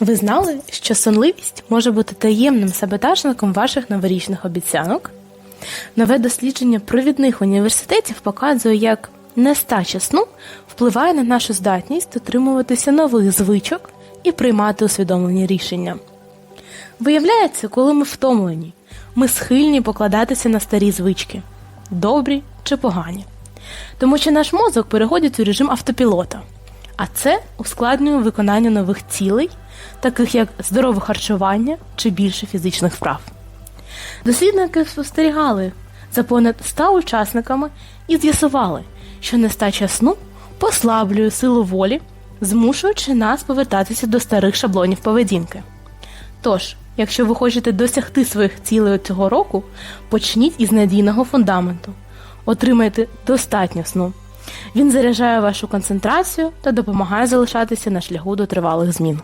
Ви знали, що сонливість може бути таємним саботажником ваших новорічних обіцянок? Нове дослідження провідних університетів показує, як нестача сну впливає на нашу здатність дотримуватися нових звичок і приймати усвідомлені рішення. Виявляється, коли ми втомлені, ми схильні покладатися на старі звички, добрі чи погані. Тому що наш мозок переходить у режим автопілота, а це ускладнює виконання нових цілей, таких як здорове харчування чи більше фізичних вправ. Дослідники спостерігали за понад 100 учасниками і з'ясували, що нестача сну послаблює силу волі, змушуючи нас повертатися до старих шаблонів поведінки. Тож, якщо ви хочете досягти своїх цілей цього року, почніть із надійного фундаменту. Отримайте достатньо сну. Він заряджає вашу концентрацію та допомагає залишатися на шляху до тривалих змін.